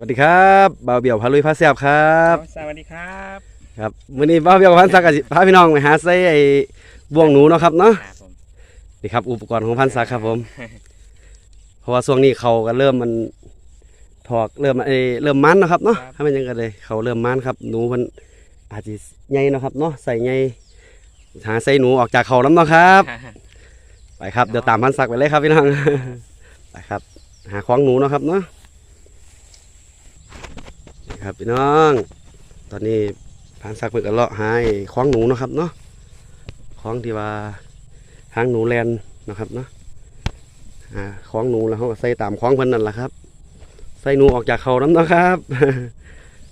สวัสดีครับบ่าวเบี่ยวพาลุยพาแซบครับสวัสดีครับครับมื้อนี้บ่าวเบี่ยวกับพันศักดิ์ก็สิพาพี่น้องไปหาใส่ไอ้บ่วงหนูเนาะครับเนาะครับผมนี่ครับอุปกรณ์ของพันศักดิ์ครับผม เพราะว่าช่วงนี้เขาก็เริ่มมันถอกเริ่มไอ้เริ่มมันเนาะครับเนาะถ้ามันยังกันเลยเขาเริ่มมันครับหนูมันอาจจะใหญ่เนาะครับเนาะใส่ใหญ่หาใส่หนูออกจากเขาน้ำเนาะครับ ไปครับเดี๋ยวตามพันศักดิ์ไปเลยครับพี่น้องไปครับ หาของหนูเนาะครับเนาะนี่ ครับพี่น้อง ตอนนี้พันศักเพิ่งกระเลาะหาไอ้องหนูนะครับเนาะของที่ว่าทางหนูแลนนะครับเนาะหาของหนูแล้วเขาก็ใส่ตามของเพิ่นนั่นแหละครับ ใส่หนูออกจากเขาน้ำเนาะครับ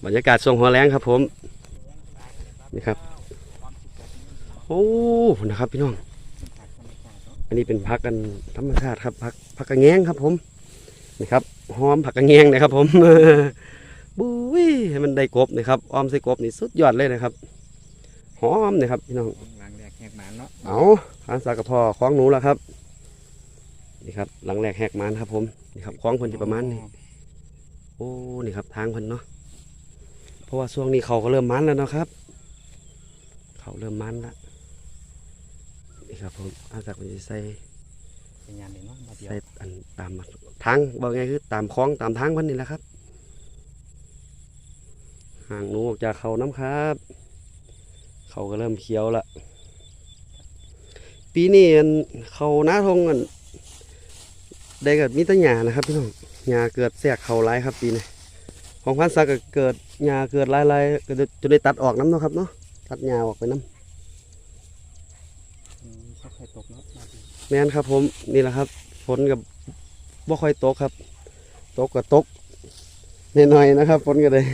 บรรยากาศทรงหัวแรงครับ ผมนี่ครับโอ้นะครับพี่น้อง อันนี้เป็นพักกันธรรมชาติครับพักพักกระแงงครับ ผมนี่ครับหอมผักกระแงงนะครับ ผม บุ้ยให้มันได้กบนะครับออมใส่กบนี่สุดยอดเลยนะครับ หอมนะครับพี่น้องหลังแรกแหกหมานเนาะเอาทานสากระพอคล้องหนูแล้วครับนี่ครับหลังแรกแหกมันครับ ผมนี่ครับคล้องคนที่ประมาณนี้โอ้นี่ครับทางเพิ่นเนาะเพราะว่าช่วงนี้เขาก็เริ่มมันแล้วเนาะครับ เขาเริ่มมันแล้วนี่ครับผมอาจากมันจะใส่เป็นงานเลยเนาะมาเดียวใส่อันตามทางบอกไงคือตามคลองตามทางเพิ่นนี่แหละครับ ห่างหนูออกจากเขาน้ำครับ เขาก็เริ่มเขียวละปีนี้อันเขาหน้าทงอันได้กับมิตรหยานะครับพี่น้องหยาเกิดแทรกเขาหลายครับปีนี้ของพันศักดิ์ก็เกิดหยาเกิดหลายๆก็จะได้ตัดออกน้ำเนาะครับเนาะตัดหยาออกไปน้อืมก็เคยตกเนาะมาเดียวำแม่นครับผมนี่แหละครับฝนกับบ่ค่อยตกครับ ตกก็ตกหน่อยๆนะครับฝนก็เลย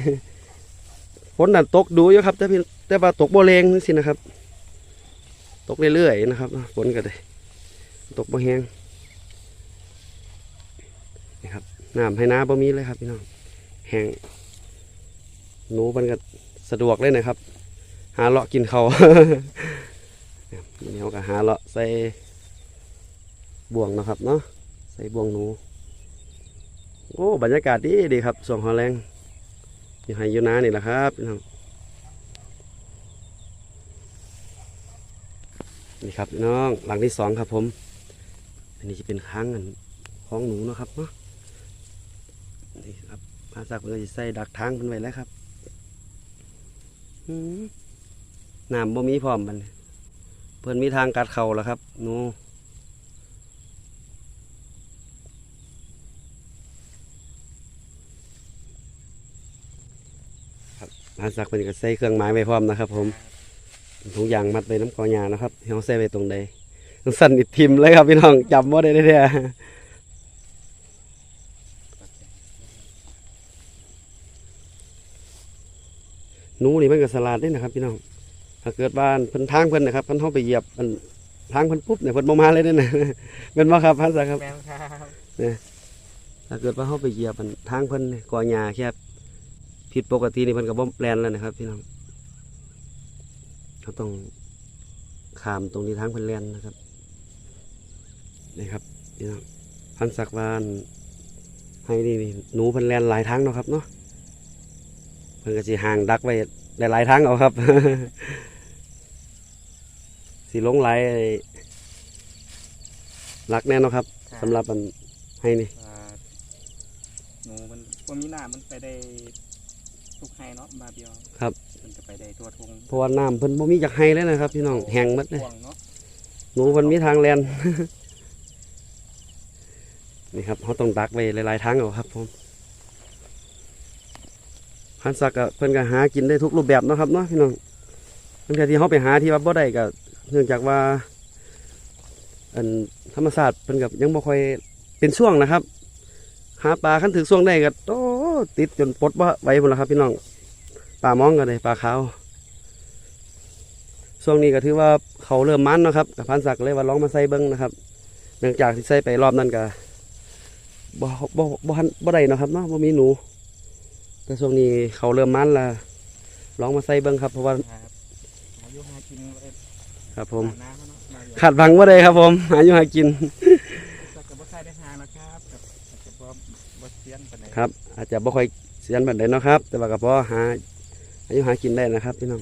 ฝนน่ะตกดูอยู่ครับ แต่พี่แต่ว่าตกบ่แรงสินะครับ ตกเรื่อยๆนะครับฝนก็เลยตกบ่แห้งนี่ครับน้ำให้น้าบ่มีเลยครับพี่น้องแห้งหนูมันก็สะดวกเลยนะครับ หาเลาะกินเขาเดี๋ยวก็หาเลาะใส่บ่วงนะครับเนาะใส่บ่วงหนู โอ้บรรยากาศดีดีครับส่วงหอแรง อยู่ไฮอยู่นานี่แหละครับพี่น้องนี่ครับพี่น้องหลังที่สองครับผม อันนี้จะเป็นค้างอันของหนูนะครับเนาะนี่ครับพาสักเพื่อจะใส่ดักทางมันไว้แล้วครับน้ำบ่มีพร้อมมันเพื่อนมีทางกัดเข่าแล้วครับหนู ร้านสักเป็นก็ใส่เครื่องไม้ไว้พร้อมนะครับ ผมทุกอย่างมัดไปน้ำกอยานะครับเฮาใส่ไว้ตรงใดสั่นอิดทิมเลยครับพี่น้องจำว่าได้แท้ๆหนูนี่มันก็สลัดได้นะครับ พี่น้องถ้าเกิดบ้านเพิ่นทางเพิ่นนะครับเพิ่นเข้าไปเหยียบมันทางเพิ่นปุ๊บเนี่ยเพิ่นบ่มาเลยเด้อนะเป็นบ่ครับพันสักครับแมนครับถ้าเกิดว่าเข้าไปเหยียบมันทางเพิ่นเนี่ยกอหญ้าแคบ ผิดปกตินี่เพิ่นก็บ่แปลนแล้วนะครับพี่น้องเราต้องขามตรงที่ทางเพิ่นแล่นนะครับนี่ครับพี่น้องพันศักดิ์วานให้นี่นี่หนูเพิ่นแล่นหลายทางเนาะครับเนาะเพิ่นก็สิห่างดักไว้หลายๆทางเอาครับสิลงหลายหลักแน่เนาะครับสำหรับมันให้นี่อ่าหนูมันว่ามีหน้ามันไปได้ ทุกไฮเนาะมาเดียวครับ มันจะไปได้ตัวทงเพราะว่าน้ำเพิ่นบ่มีจักให้เลยนะครับ พี่น้องแห้งหมดเลยห่วงเนาะหนูเพิ่นมีทางแลน นี่ครับเขาต้องดักไว้หลายๆทางเอาครับผมพันสักก็เพิ่นก็หากินได้ทุกรูปแบบเนาะครับเนาะพี่น้องบางทีที่เขาไปหาที่ว่าบ่ได้ก็เนื่องจากว่า อันธรรมศาสตร์เพิ่นก็ยังบ่ค่อยเป็นช่วงนะครับ หาปลาคันถึงช่วงได้ก็โต ติดจนปลดบ่ไหวพุ่นละครับพี่น้องปลามองก็ได้ปลาขาวช่วงนี้ก็ถือว่าเขาเริ่มมันเนาะครับกับพันศักดิ์เลยว่าลองมาใส่เบิ้งนะครับ เนื่องจากที่ใส่ไปรอบนั้นก็บ่บ่บ่ทันบ่ได้เนาะครับเนาะบ่มีหนู แต่ช่วงนี้เขาเริ่มมันและลองมาใส่เบิ้งครับ เพราะว่าครับอายุหากินเลยครับผมหาน้ำเนาะมาเดียวขาดบังบ่ได้ครับผมหาอยู่หากิน ครับกับอาจจะบ่บ่เสียนปานใดครับ อาจจะบ่ค่อยเสียนบันไดเนาะครับ แต่ว่าก็พอหาอายุหากินได้นะครับพี่น้อง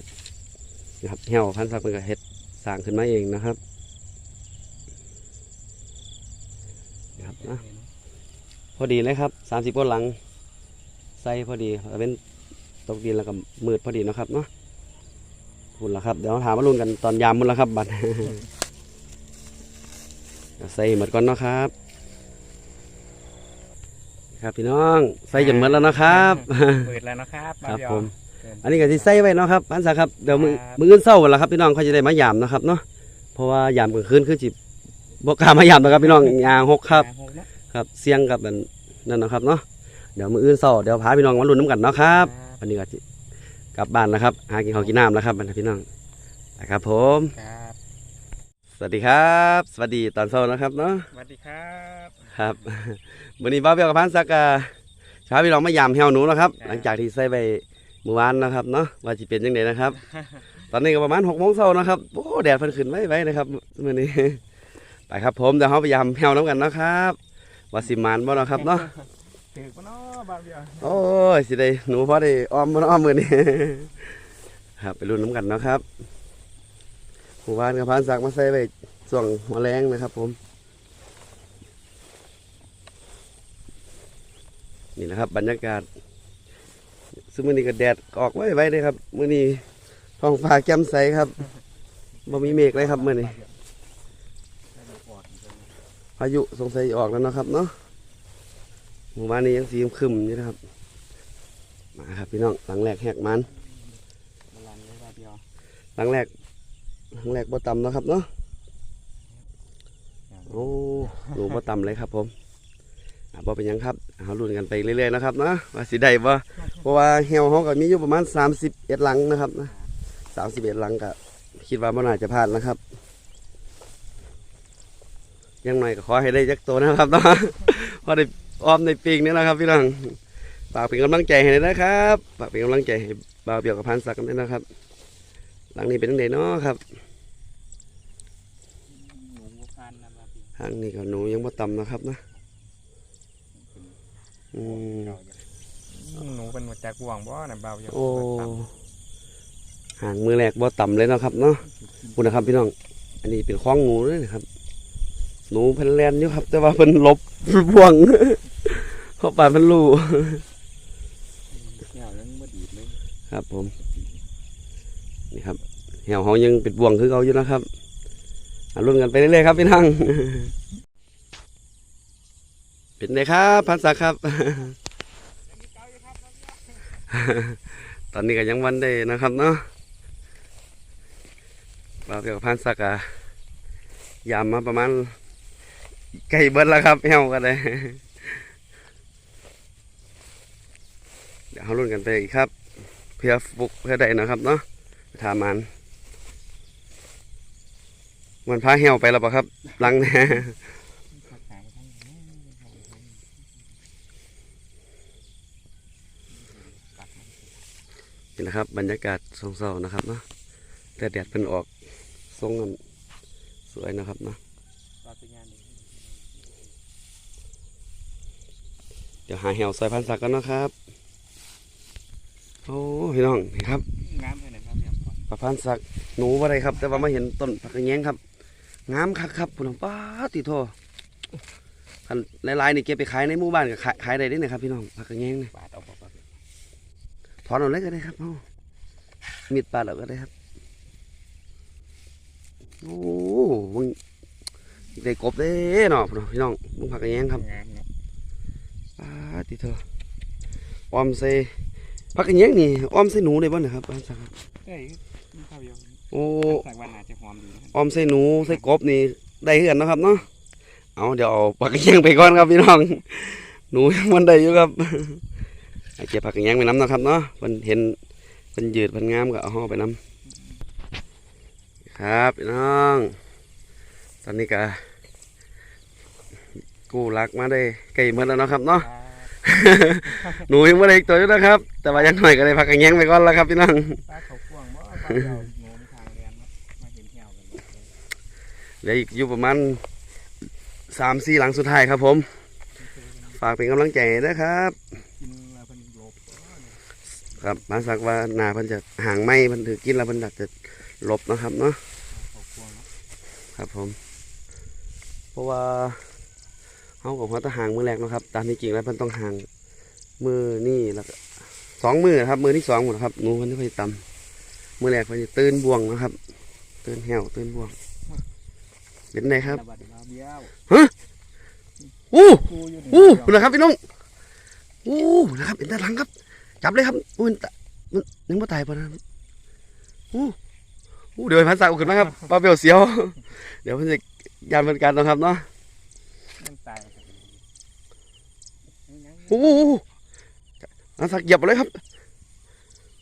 นะครับเหี่ยวพันธุ์สักเป็นก็เฮ็ดสร้างขึ้นมาเองนะครับนะครับนะพอดีเลยครับสามสิบก้นหลังใส่พอดีเอาเป็นตกดินแล้วก็มืดพอดีเนาะครับเนาะหุ่นละครับ เดี๋ยวถามมาลุ้นกันตอนยามมุนละครับบัดใส่หมดก่อนเนาะครับ ครับพี่น้องใส่จนหมดแล้วเนาะครับเปิดแล้วนะครับครับเดียวผมเกินอันนี้ก็สิใส่ไว้เนาะครับพันศักดิ์ครับเดี๋ยวมือครับมืออื่นเศร้าแล้วครับพี่น้องเขาจะได้มายามนะครับเนาะเพราะว่ายามกลางคืนคือจิบกล้ามายามนะครับพี่น้องยางหกครับหกเนาะครับเสียงกับอันนั่นนะครับเนาะเดี๋ยวมืออื่นเศร้าเดี๋ยวพาพี่น้องมาลุ้นน้ำกันเนาะครับวันนี้ก็สิกลับบ้านแล้วครับหากินข้าวกินน้ำแล้วครับบรรดาพี่น้องนะครับผมครับสวัสดีครับ สวัสดีตอนเช้านะครับเนาะสวัสดีครับ ครับวันนี้บ้าวเบียวกับพันศักดิ์ก็พาพี่น้องมายามแฮวหนูนะครับ หลังจากที่ใส่ไปเมื่อวานนะครับเนาะว่าจะเป็นยังไงนะครับ ตอนนี้ก็ประมาณหกโมงเช้านะครับโอ้แดดเพิ่นขึ้นไว้ไว้นะครับมื่อนี้ไปครับผมเดี๋ยวเราไปยามแฮวน้ำกันนะครับว่าสิมานบ่เนาะครับเนาะถือปะเนาะบาเดียวโอ้ยสิได้หนูพอได้ออมบ่เนาะมื่อนี้ครับไปรุ่นน้ำกันเนาะครับหมู่บ้านกับพันศักดิ์มาใส่ไปส่วงหัวแรงนะครับ ผม นี่นะครับ บรรยากาศ ซึ่งมื่อนี้ก็แดดออกไว้ไว้เลยครับมื่อนี้ท้องฟ้าแจ่มใสครับบ่มีเมฆเลยครับมื่อนี้พายุสงสัยออกแล้วเนาะครับเนาะหมู่บ้านนี้ยังสีคึมอยู่นะครับ มาครับพี่น้องหลังแรกแหกมันบาลังเลยบาเดียวหลังแรกหลังแรกบ่ต่ำนะครับเนาะโอ้หนูบ่ต่ำเลยครับผม บ่เป็นหยังครับเอาลุ้นกันไปเรื่อยๆนะครับเนาะว่าสิได้บ่เพราะว่าเหี่ยวเฮาก็มีอยู่ประมาณ 31หลังนะครับนะ31หลังก็คิดว่าบ่น่าจะพลาดนะครับอยังหน่อยก็ขอให้ได้จักตัวนะครับเนาะพอได้ออมในปีกนี่นะครับพี่น้องฝากเป็นกำลังใจให้ด้วยนะครับฝากเป็นกำลังใจให้บ่าวเบียวกับพันศักดิ์กันด้วยนะครับ หลังนี้เป็นยังไงเนาะครับหนูบัวพันนะบาเดียวทางนี้ก็หนูยังบ่ต่ำนะครับนะ อืมหนูเป็นหัวจักบ่วงบ่นะบาเดียวโอ้ห่างมือแรกบ่ต่ำเลยเนาะครับเนาะคุณนะครับพี่น้อง อันนี้เป็นคล้องงูเลยนะครับ หนูเพิ่นแลนอยู่ครับ แต่ว่าเพิ่นหลบบ่วงเข้าป่าเพิ่นรู้เหี่ยวยังบ่ดีดเลยครับผม นี่ครับเหี่ยวเฮายังเป็นบ่วงคือเขาอยู่นะครับอะรุ่นกันไปเรื่อยๆครับพี่น้อง เป็นไงครับพันศักดิ์ครับ ตอนนี้ก็ยังวันได้นะครับเนาะเราเกี่ยวกับพันศักดิ์อะยามมาประมาณใกล้เบิดแล้วครับเหี่ยวกันเลยเดี๋ยวเรารุ่นกันไปอีกครับ เพื่อฟุกเพื่อได้นะครับเนาะไปทามันมันพาเหี่ยวไปแล้วปะครับลังเนี่ย พักหายทั้งนี้ นี่นะครับ บรรยากาศสองเศร้านะครับเนาะแต่แดดเป็นออกทรงกันสวยนะครับเนาะเดี๋ยวหาเหี่ยวใส่พันสักกันนะครับ โอ้พี่น้องครับงามเลยนะครับเดียวก่อนปลาพันสักหนูอะไรครับ แต่ว่ามาเห็นต้นผักกระแยงครับงามคักครับพี่น้องป้าติโทคันลายๆนี่เก็บไปขายในหมู่บ้านก็ขายขายได้ด้นะครับพี่น้องผักแยงนี่บาดเอาบ่บาดถ อนเอาเลยก็ได้ครับเอามีดปาดเอาก็ได้ครับโอ้มึงได้กบเด้เนาะพี่น้องมึงผักกระแยงครับงามเนาะปาติเถอะออมใส่ผักกระแยงนี่ออมใส่หนูได้บ่เนะครับบ้านสักครับเอ้ยมันเข้าอยู่โอ้สักวันอาจจะหอมดีนะออมใส่หนูใส่กบนี่ได้เหือนนาะครับเนาะเอาเดี๋ยวเอาผักกระแยงไปก่อนครับพี่น้องหนูยังมันได้อยู่ครับให้ เก็บผักกระแยงไปน้ำเนาะครับเนาะเพิ่นเห็นเพิ่นยืดเพิ่นงามก็เอาห่อไปน้ำครับพี่น้อง ตอนนี้ก็กู้รักมาได้ไก่เมื่อแล้วเนาะครับเนาะหนูยังไม่ได้อีกตัวอยู่นะครับ แต่ว่าอยังหน่อยก็ได้พักกันแย้งไปก่อนแล้วครับพี่น้องปลาเขาพ่วงบ่ปลาเดียวหนูมีทางเรียนเนาะมาเห็นเหี่ยวกันหมดเลยเหลืออีกอยู่ประมาณสามสี่หลังสุดท้ายครับผม ฝากเป็นกำลังใจให้นะครับกินแล้วเพิ่นโลบ ครับมาสักว่านาเพิ่นจะห่างไมเพิ่นถือกินแล้วเพิ่นอาจจะหลบนะครับเนาะครับผม เพราะว่าเฮากับเขาต้องห่างมือแรกนะครับ ตามที่จริงแล้วเพิ่นต้องห่างมือนี่แล้วสองมือครับ มือที่สองหมดครับหนูเพิ่นที่เพิ่ำมือแรกเพิ่นจะตื่นบ่วงนะครับ ตื่นแหวตื่นบ่วงเป็นไงครับระบาดมาเบี้ยวอู้อู้นะครับพี่น้องอู้นะครับเป็นด้านหลังครับ จับเลยครับอู้มันตะมันยังไม่ตายปะนะครับอู้อู้เดี๋ยวให้พันสาวขึ้นมาครับปลาเปรียวเสียว เดี๋ยวเพิ่นจะยานเป็นการนะครับเนาะมันตายครับยังอู้อู้พันสักเหยียบเลยครับ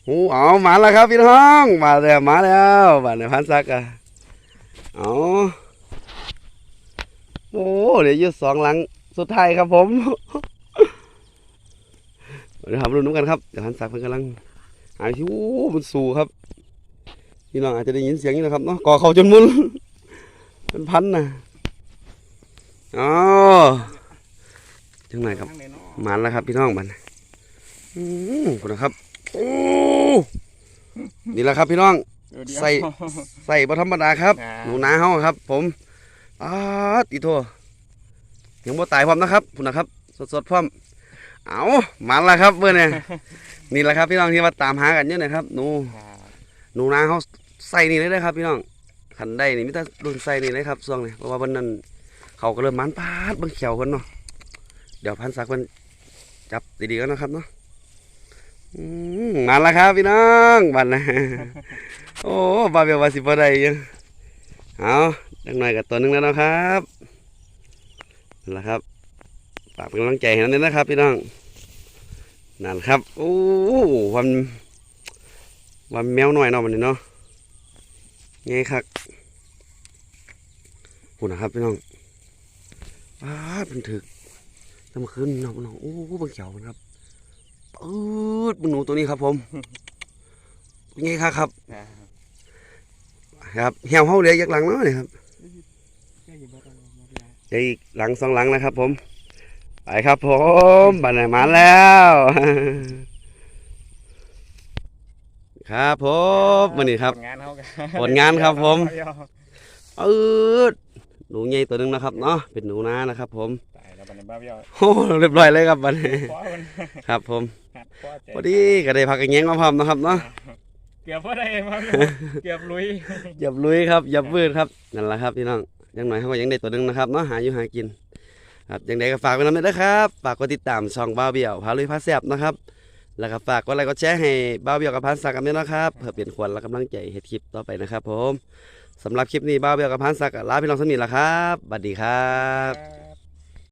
อู้เอามาแล้วครับพี่น้องมาแล้วมาแล้วบาดในพันสักอะเอาโอ้เดี๋ยวอยืดสองหลังสุดท้ายครับผม เดี๋ยวทำรุ่นน้ำกันครับเดี๋ยวพันสักเพิ่นกำลังหาที่อู้มันสูครับพี่น้องอาจจะได้ยินเสียงนี่นะครับเนาะก่อเขาจนมุนเป็นพันนะอ๋อจังไหนครับข้างในเนาะหมันแล้วครับ พี่น้องมันอืมคุณนะครับโอ้นี่แหละครับพี่น้องเดี๋ยวเดี๋ยวใส่ใส่บธรรมดาครับอ่าหนูนาเฮาครับ ผมอาติโทยังบ่ตายพร้อมนะครับคุณนะครับ สดๆพร้อม เอามันแล้วครับเมื่อเนี่ยนี่แหละครับพี่น้องที่ว่าตามหากันเยอะนะครับหนูอ่าหนูนาเขาใส่นี่เลยนะครับ พี่น้องขันได้นี่มิตรรุ่นใส่นี่เลยครับช่วงนี้เพราะว่าวันนั้นเขาก็เริ่มมันปาดเบิ่งเขียวคนเนาะเดี๋ยวพันศักดิ์มันจับดีๆกันนะครับเนาะอืมมาแล้วครับพี่น้องบันนะโอ้บาเบลวาสิบได้ยังเอาดังหน่อยกับตัวหนึงแล้วนะครับนั่นแหละครับฝากเป็นกำลังใจให้นั่นนะครับ พี่น้อง นั่นครับโอ้วันว่าแมวหน่อยเนาะมันนี่เนาะไงครับพูดนะครับพี่น้องอ้าดมันถึกทำขึ้นเนาะพี่น้องโอ้บางเขียวมันครับปืดมันหนูตัวนี้ครับผมไงครับครับครับเหี่ยวเฮาเหลือยักหลังเนาะนี่ครับแค่อยู่บ้านเรามาเบี้ยวเหลืออีกหลังสองหลังนะครับผม ไปครับผมบันไหนมาแล้ว ครับผมวันนี้ครับ ผลงานเขากันผลงานครับผมเบี้ยวปืดหนูใหญ่ตัวหนึงนะครับเนาะเป็นหนูนานะครับ ผมตายแล้วบัดนบ้าเบี้ยวโอ้เรียบร้อยเลยครับบัดนี้คว้ามันครับ ผมหัดคว้าใจพอดีก็ได้พักกันแย้งมาพร้อมนะครับเนาะเกือบพอได้มาเบี้ยวเกือบลุยหยับลุยครับหยับวืดครับนั่นแหละครับพี่น้องอยังหน่อยเขาก็ยังได้ตัวหนึงนะครับเนาะหาอยู่หากิน ครับยังไงก็ฝากไว้นำด้วยนะครับ ฝากกดติดตามช่องบ้าเบี้ยวพาลุยพาแซบนะครับ แล้วก็ฝากกดไลค์กดแชร์ให้บ้าเบี้ยวกับพันศักดิ์กันด้วยนะครับเพื่อเปลี่ยนขวัญและกำลังใจเห้คลิปต่อไปนะครับ ผมสำหรับคลิปนี้บ้าเบี้ยวกับพันศักดิ์ลาพี่น้องสมิทธละครับสวัสดีครับครับ